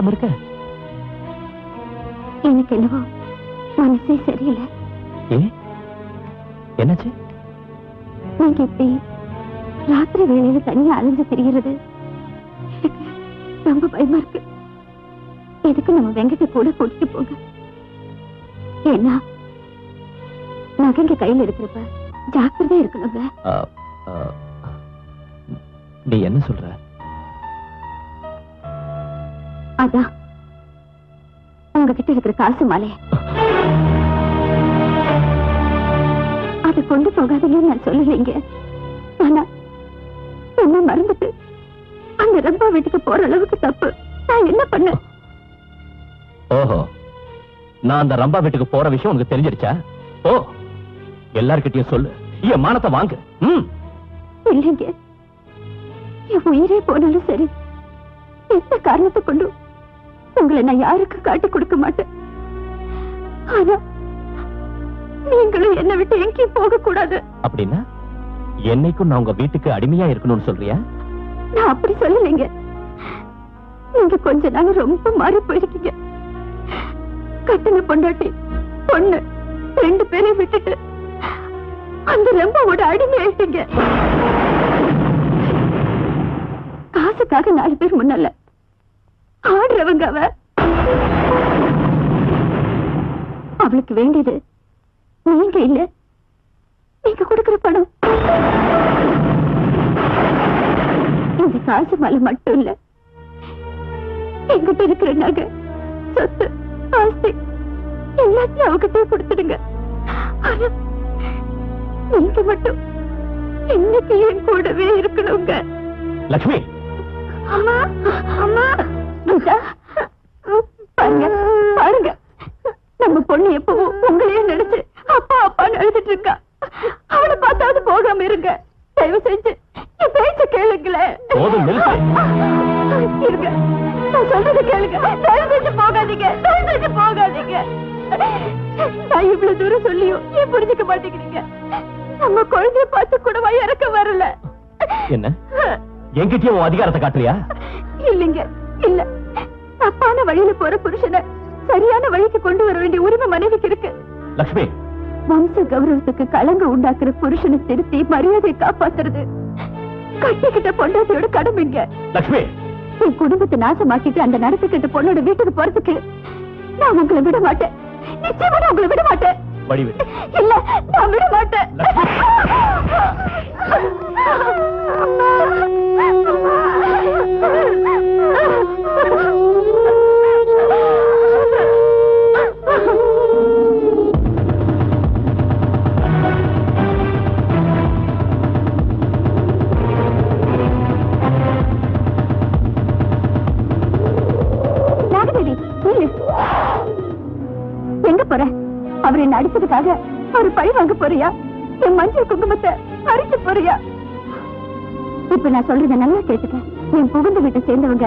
தூங்காம இருக்க? எனக்கு என்னவோ மனசே சரியில்லை. என்னாச்சு? நீங்க இப்படி ராத்திரி வேளையில தனியா அலைஞ்சு திரிகிறது ரொம்ப பயமா இருக்கு. எதுக்கு நம்ம வெங்கட்ட கூட கூட்டிட்டு போங்க? ஏன்னா நகைங்க கையில இருக்கிறப்ப ஜாக்கிரதையா இருக்கணுங்க நீ என்ன சொல்ற? அதான். உங்ககிட்ட இருக்கிற காசு மாலை. அதை கொண்டு போகாதீங்கன்னு நான் சொல்லலைங்க. ஆனா என்ன மறந்துட்டு அந்த ரம்பா வீட்டுக்கு போற அளவுக்கு தப்பு. நான் என்ன பண்ணேன் ஓஹோ. நான் அந்த ரம்பா வீட்டுக்கு போற விஷயம் உனக்கு தெரிஞ்சிருச்சா? ஓ எல்லார்கிட்டயும் சொல்லு. என் மானத்தை வாங்கு. இல்லைங்க. என் உயிரே போனாலும் சரி. எந்த காரணத்தை கொண்டு உங்களை நான் யாருக்கு காட்டி கொடுக்க மாட்டேன். ஆனா நீங்களும் என்னை விட்டு எங்கேயும் போக கூடாது. அப்படின்னா என்னைக்கும் நான் உங்க வீட்டுக்கு அடிமையா இருக்கணும்னு சொல்றியா? நான் அப்படி சொல்லலைங்க. நீங்க கொஞ்ச நாள் ரொம்ப மாறி போயிருக்கீங்க. கட்டின பொண்டாட்டி பொண்ணு ரெண்டு பேரையும் விட்டுட்டு அந்த ரெம்பாவோட அடிமை ஆயிட்டீங்க. காசுக்காக நாலு பேர் முன்னல்ல ஆடுறவங்க அவ. அவளுக்கு வேண்டியது நீங்க இல்ல. நீங்க கொடுக்கிற பணம். இந்த காசு மேல மட்டும் இல்ல. எங்கிட்ட இருக்கிற நகை சொத்து ஆஸ்தி எல்லாத்தையும் அவகிட்ட கொடுத்துடுங்க. ஆனா நீங்க மட்டும் இன்னைக்கு என் கூடவே இருக்கணுங்க? லக்ஷ்மி! அம்மா அம்மா! கீதா, பாருங்க பாருங்க. நம்ம பொண்ணு எப்பவும் உங்களையே நினைச்சு அப்பா அப்பான்னு அழுதுட்டு இருக்கா. அவளை பார்த்தாவது போகாம இருங்க. தயவு செஞ்சு என் பேச்ச கேளுங்களேன். இருங்க. நான் சொல்றதை கேளுங்க. தயவு செஞ்சு போகாதீங்க. தயவு செஞ்சு போகாதீங்க. நான் இவ்வளவு தூரம் சொல்லியும் ஏன் புரிஞ்சுக்க மாட்டேங்கிறீங்க? நம்ம குழந்தைய பார்த்து கூடவா இறக்க வரல? என்ன? என்கிட்டயும் உன் அதிகாரத்தை காட்டுறியா? இல்லைங்க. இல்ல. தப்பான வழியில போற புருஷனை சரியான வழிக்கு கொண்டு வர வேண்டிய உரிமை மனைவிக்கு இருக்கு. லக்ஷ்மி. வம்ச கௌரவத்துக்கு களங்க உண்டாக்குற புருஷனை திருத்தி மரியாதையை காப்பாத்துறது. கட்டிக்கிட்ட பொண்டாட்டியோட கடமைங்க லக்ஷ்மி. என் குடும்பத்தை நாசமாக்கிட்டு அந்த நடத்திக்கிட்ட பொண்ணோட வீட்டுக்கு போறதுக்கு நான் உங்களை விட மாட்டேன். நிச்சயமா நான் உங்களை விட மாட்டேன். இல்ல நான் விட மாட்டேன் நாகதேவி நில்லு. எங்க போற அவர் என்ன அடிச்சதுக்காக அவர் பழி வாங்க போறியா? என் மஞ்சள் குங்குமத்தை அரிக்க போறியா? இப்ப நான் சொல்றத நல்லா கேட்டுக்க. என் புகுந்து வீட்டை சேர்ந்தவங்க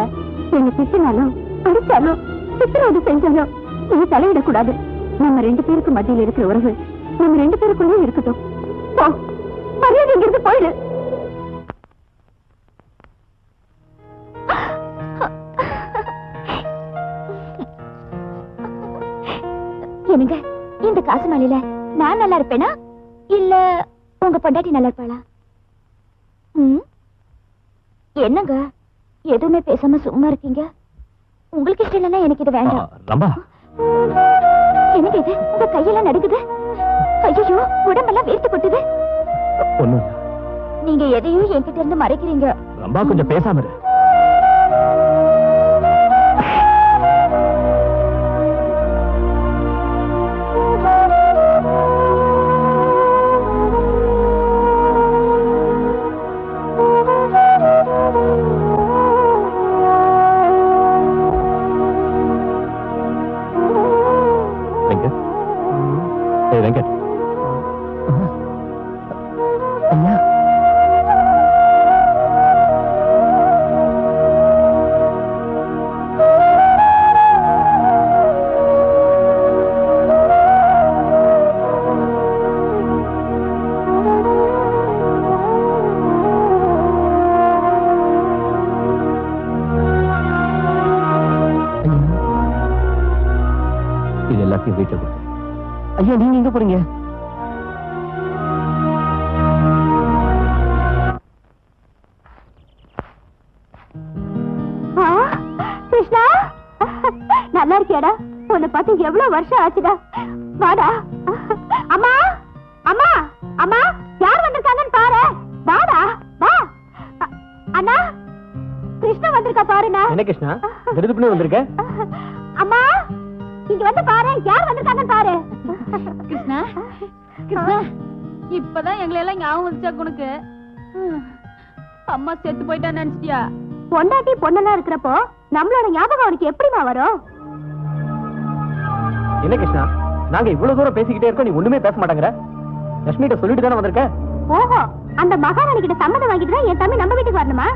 என்னை திட்டினாலும் அடிச்சாலும் சித்திரவதை செஞ்சாலும் நீ தலையிடக்கூடாது. நம்ம ரெண்டு பேருக்கு மத்தியில் இருக்கிற உறவு நம்ம ரெண்டு பேருக்குள்ளே இருக்கட்டும். போ மரியாதை இங்கிருந்து போயிடு என்னங்க இந்த காசு மாலையில நான் நல்லா இருப்பேனா? இல்ல உங்க பொண்டாட்டி நல்லா இருப்பாளா? ம்? என்னங்க? எதுவுமே பேசாம சும்மா இருக்கீங்க? உங்களுக்கு இஷ்டம் இல்லைன்னா எனக்கு இது வேண்டாம். ரம்பா. என்னங்க இது? உங்க கையெல்லாம் நடுக்குது ஐயோ உடம்பெல்லாம் வேர்த்து கொட்டுது. நீங்க எதையும் என்கிட்ட இருந்து மறைக்கிறீங்க. ரம்பா கொஞ்சம் பேசாம இரு. ఏ వెంకట్. అయ్యా. ఇది లక్కీ వీటకూడదు ஐயா நீங்க எங்க போறீங்க? கிருஷ்ணா? நல்லா இருக்கியாடா? உன்னை பார்த்து எவ்வளவு வருஷம் ஆச்சுடா. வாடா. அம்மா அம்மா அம்மா யார் வந்திருக்காங்கன்னு பாரு. வாடா வா. அண்ணா கிருஷ்ணா வந்திருக்கா பாருண்ணா. என்ன கிருஷ்ணா? திருதுப்புனே வந்திருக்க? அம்மா இங்க வந்து பாரு யார் வந்திருக்காங்கன்னு பாரு. கிருஷ்ணா கிருஷ்ணா. இப்பதான் எங்களை எல்லாம் ஞாபகம் வந்துச்சா உனக்கு. அம்மா செத்து போயிட்டான்னு நினைச்சிட்டியா? பொண்டாட்டி பொண்ணெல்லாம் இருக்கிறப்போ நம்மளோட ஞாபகம் அவனுக்கு எப்படிமா வரும்? என்ன கிருஷ்ணா நாங்க இவ்வளவு தூரம் பேசிக்கிட்டே இருக்கோம் நீ ஒண்ணுமே பேச மாட்டேங்கிற? லட்சுமிகிட்ட சொல்லிட்டு தானே வந்திருக்க? ஓஹோ அந்த மகாராணி கிட்ட சம்மதம் வாங்கிட்டு தான் என் தம்பி நம்ம வீட்டுக்கு வரணுமா?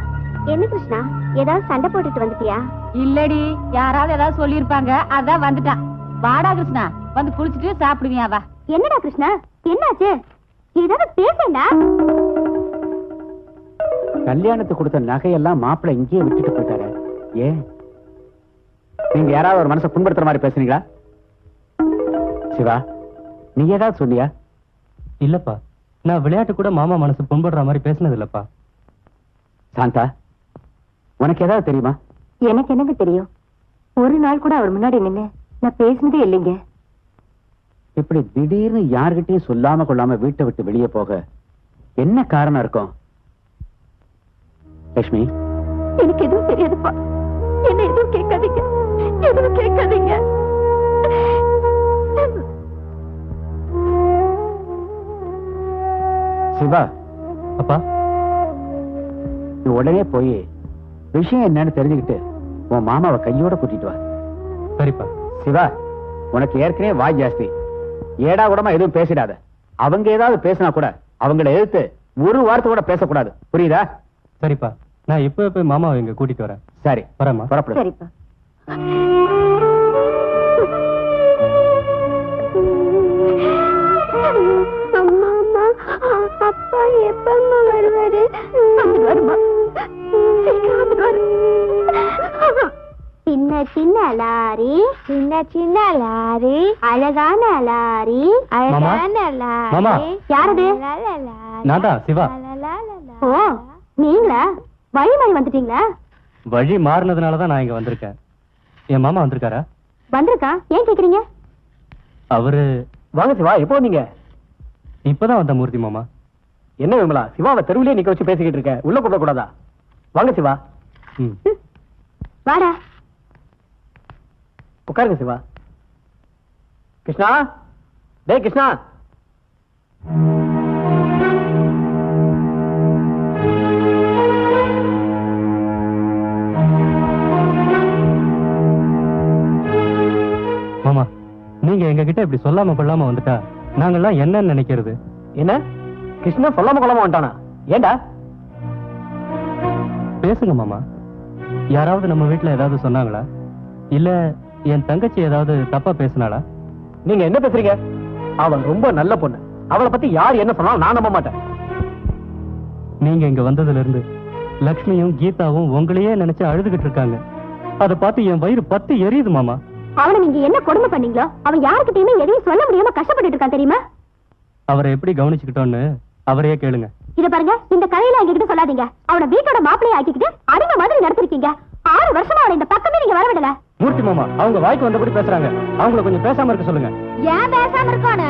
என்ன கிருஷ்ணா ஏதாவது சண்டை போட்டுட்டு வந்துட்டியா? இல்லடி யாராவது ஏதாவது சொல்லியிருப்பாங்க அதான் வந்துட்டான். வாடா கிருஷ்ணா. வந்து குளிச்சுட்டு சாப்பிடுவியா வா. என்னடா கிருஷ்ணா? என்னாச்சு? ஏதாவது பேசண்டா கல்யாணத்துக்கு கொடுத்த நகையெல்லாம் மாப்பிள்ளை இங்கேயே விட்டுட்டு போயிட்டாரு. ஏன்? நீங்க யாராவது ஒரு மனசை புண்படுத்துற மாதிரி பேசுனீங்களா சிவா நீ ஏதாவது சொன்னியா? இல்லப்பா. நான் விளையாட்டு கூட மாமா மனசு புண்படுற மாதிரி பேசினது இல்லப்பா சாந்தா உனக்கு ஏதாவது தெரியுமா? எனக்கு என்னங்க தெரியும்? ஒரு நாள் கூட அவர் முன்னாடி நின்னு நான் பேசினதே இல்லைங்க. இப்படி திடீர்னு யார்கிட்டயும் சொல்லாம கொள்ளாம வீட்டை விட்டு வெளியே போக என்ன காரணம் இருக்கும்? லட்சுமி எனக்கு எதுவும் தெரியாதுப்பா. என்ன எதுவும் கேட்காதீங்க. எதுவும் கேட்காதீங்க. சிவா. அப்பா. நீ உடனே போய் விஷயம் என்னன்னு தெரிஞ்சுக்கிட்டு உன் மாமாவை கையோட கூட்டிட்டு வா. சரிப்பா. சிவா உனக்கு ஏற்கனவே வாய் ஜாஸ்தி. ஏடா கூடமா எதுவும் பேசிடாத. அவங்க ஏதாவது பேசினா கூட அவங்கள எதிர்த்து ஒரு வார்த்தை கூட பேசக்கூடாது. புரியுதா? சரிப்பா. நான் இப்ப போய் மாமாவை இங்க கூட்டிட்டு வரேன். சரி. வரேம்மா. புறப்படு. சரிப்பா. அப்பா எப்பம்மா வருவாரு? வருமா சீக்கிரம் சின்ன சின்ன லாரி சின்ன சின்ன லாரி அழகான லாரி அழகான மாமா. லாரி யாரது நான் தான் சிவா. ஓ நீங்களா? வழி மாறி வந்துட்டீங்களா? வழி மாறினதுனால தான் நான் இங்க வந்திருக்கேன். என் மாமா வந்திருக்காரா? வந்திருக்கா? ஏன் கேக்குறீங்க? அவரு வாங்க சிவா எப்போ நீங்க இப்பதான் வந்த மூர்த்தி மாமா. என்ன விமலா சிவாவை தெருவிலே நிக்க வச்சு பேசிக்கிட்டு இருக்க? உள்ள கூப்பிட கூடாதா வாங்க சிவா. வாடா. உட்காருங்க சிவா. கிருஷ்ணா? டேய் கிருஷ்ணா. மாமா நீங்க எங்க கிட்ட இப்படி சொல்லாம கொள்ளாம வந்துட்டா நாங்கெல்லாம் என்னன்னு நினைக்கிறது? என்ன? கிருஷ்ணா சொல்லாம கொள்ளாம வந்துட்டானா? ஏண்டா? பேசுங்க மாமா. யாராவது நம்ம வீட்ல ஏதாவது சொன்னாங்களா? இல்ல என் தங்கச்சி ஏதாவது தப்பா பேசினாளா? நீங்க என்ன பேசுறீங்க? அவன் ரொம்ப நல்ல பொண்ணு. அவளை பத்தி யார் என்ன சொன்னாலும் நான் நம்ப மாட்டேன். நீங்க இங்க வந்ததுல இருந்து லக்ஷ்மியும் கீதாவும் உங்களையே நினைச்சு அழுதுகிட்டு இருக்காங்க. அதை பார்த்து என் வயிறு பத்து எரியுது மாமா. அவனை நீங்க என்ன கொடுமை பண்ணீங்களோ அவன் யாருக்கிட்டயுமே எதையும் சொல்ல முடியாம கஷ்டப்பட்டுட்டு இருக்கான் தெரியுமா? அவரை எப்படி கவனிச்சுக்கிட்டோன்னு அவரையே கேளுங்க. இத பாருங்க இந்த கதையில எங்ககிட்ட சொல்லாதீங்க. அவனை வீட்டோட மாப்பிளைய ஆக்கிக்கிட்டு அடிமை மாதிரி நடத்திருக்கீங்க. ஆறு வருஷமா அவனை இந்த பக்கமே நீங்க வரவிடல. மூர்த்தி மாமா அவங்க வாய்க்கு வந்தபடி பேசுறாங்க. அவங்கள கொஞ்சம் பேசாம இருக்க சொல்லுங்க. ஏன் பேசாம இருக்கானு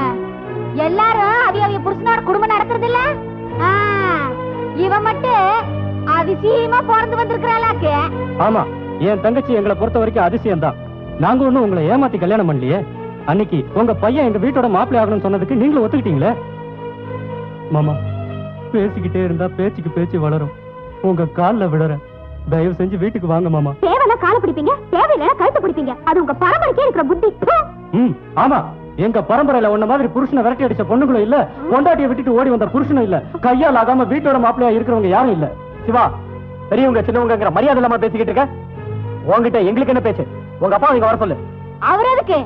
எல்லாரும் அவிய அவிய புருஷனோட குடும்பம் நடக்கிறது இல்ல இவன் மட்டும் அதிசயமா பிறந்து வந்திருக்கிறாளாக்கு. ஆமா என் தங்கச்சி எங்களை பொறுத்த வரைக்கும் அதிசயம் தான் நாங்க ஒண்ணும் உங்களை ஏமாத்தி கல்யாணம் பண்ணலையே. அன்னைக்கு உங்க பையன் எங்க வீட்டோட மாப்பிள்ளை ஆகணும்னு சொன்னதுக்கு நீங்களும் ஒத்துக்கிட்டீங்களே? மாமா பேசிக்கிட்டே இருந்தா பேச்சுக்கு பேச்சு வளரும். உங்க கால்ல விழறேன். தயவு செஞ்சு வீட்டுக்கு வாங்க மாமா. தேவைன்னா காலை பிடிப்பீங்க. தேவையில்லைன்னா கழுத்து பிடிப்பீங்க. அது உங்க பரம்பரைக்கே இருக்கிற புத்தி. ம் ஆமா. எங்க பரம்பரையில உன்ன மாதிரி புருஷனை விரட்டி அடிச்ச பொண்ணுங்களும் இல்ல. பொண்டாட்டியை விட்டுட்டு ஓடி வந்த புருஷனும் இல்ல. கையால் ஆகாம வீட்டோட மாப்பிள்ளையா இருக்கிறவங்க யாரும் இல்ல. சிவா பெரியவங்க சின்னவங்கிற மரியாதை இல்லாம பேசிக்கிட்டு இருக்க. உன்கிட்ட எங்களுக்கு என்ன பேச்சு? உங்க அப்பா இங்க வர சொல்லு. அவர் எதுக்கு?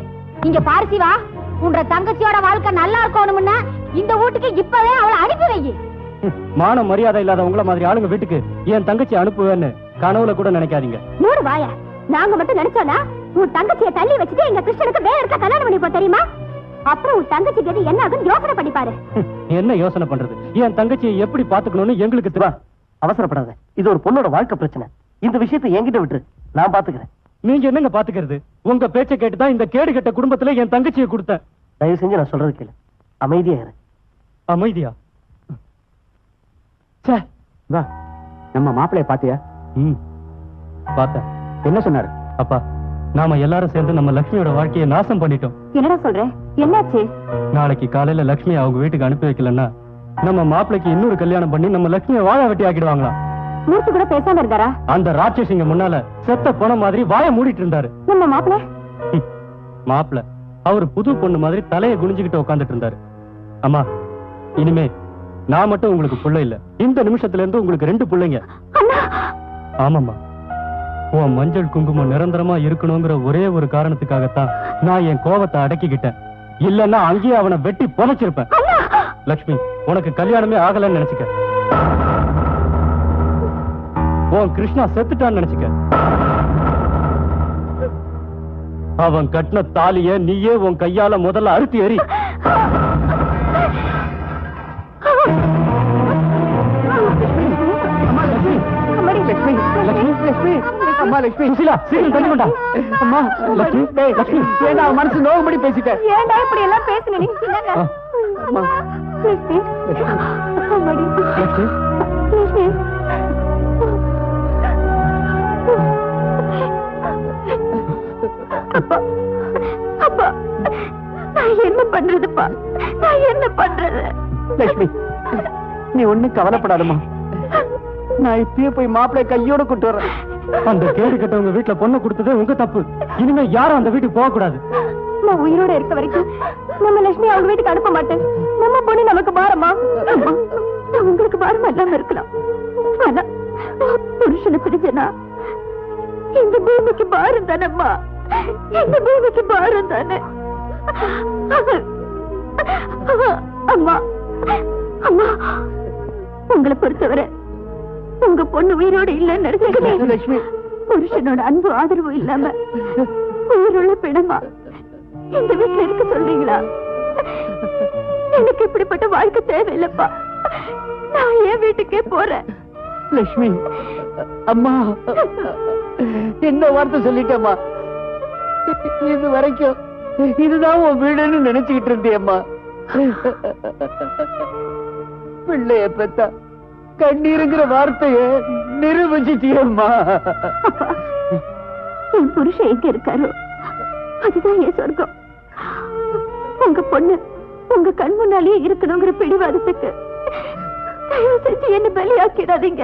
இங்க பாரு சிவா. உன்ற தங்கச்சியோட வாழ்க்கை நல்லா இருக்கணும்னா இந்த வீட்டுக்கு இப்பவே அவளை அனுப்பி வை. மான மரியாதை இல்லாத உங்கள மாதிரி ஆளுங்க வீட்டுக்கு என் தங்கச்சி அனுப்புவேன்னு கனவுல கூட நினைக்காதீங்க. மூடு வாய. நாங்க மட்டும் நினைச்சோம்னா உன் தங்கச்சியை தள்ளி வச்சுட்டு எங்க கிருஷ்ணனுக்கு வேற இருக்க கல்யாணம் பண்ணிப்போம் தெரியுமா? அப்புறம் உன் தங்கச்சி கதி என்ன ஆகும் யோசனை பண்ணி பாரு. என்ன யோசனை பண்றது? என் தங்கச்சியை எப்படி பாத்துக்கணும்னு எங்களுக்கு தெரியும் அவசரப்படாத. இது ஒரு பொண்ணோட வாழ்க்கை பிரச்சனை. இந்த விஷயத்தை என்கிட்ட விட்டுரு. நான் பாத்துக்கிறேன். நீங்க என்னங்க பாத்துக்கிறது? உங்க பேச்சை கேட்டுதான் இந்த கேடு கெட்ட குடும்பத்துல என் தங்கச்சியை கொடுத்தேன். தயவு செஞ்சு நான் சொல்றது கேளு. அமைதியா இரு. அமைதியா? ச்சே. வா. நம்ம மாப்பிளைய பாத்தியா? ம். பார்த்தேன் என்ன சொன்னாரு? அப்பா நாம எல்லாரும் சேர்ந்து நம்ம லக்ஷ்மியோட வாழ்க்கையை நாசம் பண்ணிட்டோம். என்னடா சொல்ற? என்னாச்சு? நாளைக்கு காலையில லக்ஷ்மி அவங்க வீட்டுக்கு அனுப்பி வைக்கலன்னா நம்ம மாப்பிளைக்கு இன்னொரு கல்யாணம் பண்ணி நம்ம லக்ஷ்மியை வாழ வெட்டி ஆக்கிடுவாங்களாம். மூர்த்தி கூட பேசாம இருந்தாரா? அந்த ராட்சசிங்க முன்னால செத்த போன மாதிரி வாய மூடிட்டு இருந்தாரு. நம்ம மாப்பிள? அவர் புது பொண்ணு மாதிரி தலையை குனிஞ்சுக்கிட்டு உட்கார்ந்துட்டு இருந்தாரு. அம்மா இனிமே நான் மட்டும் உங்களுக்கு புள்ள இல்ல. இந்த நிமிஷத்துல இருந்து உங்களுக்கு ரெண்டு பிள்ளைங்க. ஆமாம்மா. உன் மஞ்சள் குங்குமம் நிரந்தரமா இருக்கணுங்கிற ஒரே ஒரு காரணத்துக்காகத்தான் நான் என் கோவத்தை அடக்கிக்கிட்டேன். இல்லன்னா அங்கேயே அவனை வெட்டி புதைச்சிருப்பேன். லக்ஷ்மி உனக்கு கல்யாணமே ஆகலன்னு நினைச்சுக்க. உன் கிருஷ்ணா செத்துட்டான்னு நினைச்சுக்க. அவன் கட்டின தாலிய நீயே உன் கையால முதல்ல அறுத்தி எறி. லட்சுமி அம்மா லட்சுமி சுசீலா சீக்கிரம் தள்ளி கொண்டா அம்மா லட்சுமி டேய் லட்சுமி ஏண்டா அவன் மனசு நோவும்படி பேசிட்டேன் ஏன்டா இப்படி எல்லாம் பேசுன நீ? ஆ, அம்மா லட்சுமி. அம்மாடி. லட்சுமி. லட்சுமி அப்பா அப்பா நான் என்ன பண்றதுப்பா? நான் என்ன பண்றது? லட்சுமி நீ கவலைப்படாதம்மா. நான் இப்பயே போய் மாப்பிள்ளை கையோட கூட்டு வர்றேன் அந்த கேடு கட்டவங்க வீட்டுல பொண்ணை கொடுத்ததே உங்க தப்பு. இனிமே யாரும் அந்த வீட்டுக்கு போக கூடாது நான் உயிரோட இருக்க வரைக்கும் நம்ம லட்சுமி அவங்க வீட்டுக்கு அனுப்ப மாட்டேன். நம்ம பொண்ணு நமக்கு பாரமா? உங்களுக்கு பாரமா இல்லாம இருக்கலாம். ஆனா புருஷனை பிரிஞ்சனா? இந்த பூமிக்கு பாரம் தானம்மா இந்த பூமிக்கு பாரம் தானே? அம்மா அம்மா உங்களை பொறுத்தவரை உங்க பொண்ணு உயிரோட இல்லைன்னு நினைச்சுக்கிறேன் லட்சுமி? புருஷனோட அன்பு ஆதரவு இல்லாம உயிருள்ள பிணமா? இந்த வீட்டுல இருக்க சொல்றீங்களா? எனக்கு இப்படிப்பட்ட வாழ்க்கை தேவையில்லைப்பா. நான் என் வீட்டுக்கே போறேன். லட்சுமி அம்மா என்ன வார்த்தை சொல்லிட்டேம்மா? இது வரைக்கும் இதுதான் உன் வீடுன்னு நினைச்சுக்கிட்டு இருந்தியம்மா. பிள்ளைய பெத்தா கண்ணீருங்கிற வார்த்தைய நிரூபிச்சிட்டியம்மா. என் புருஷன் எங்க இருக்காரோ? அதுதான் என் சொர்க்கம். உங்க பொண்ணு உங்க கண் முன்னாலேயே இருக்கணுங்கிற பிடிவாதத்துக்கு தயவு செஞ்சு என்ன பலியாக்கிடாதீங்க.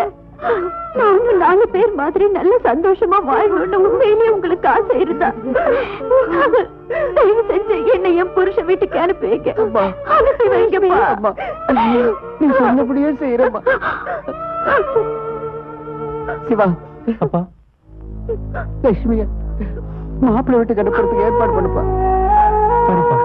நானும் நாலு பேர் மாதிரி நல்ல சந்தோஷமா வாழணும்னு உண்மையிலேயே உங்களுக்கு ஆசை இருந்தா. தயவு செஞ்சு என்னை என் புருஷ வீட்டுக்கு அனுப்பி வைங்க அம்மா. அனுப்பி வைங்கப்பா நீ சொன்னபடியே செய்யறம்மா சிவா. அப்பா. லட்சுமிய மாப்பிள்ளை வீட்டுக்கு அனுப்புறதுக்கு ஏற்பாடு பண்ணுப்பா. சரிப்பா.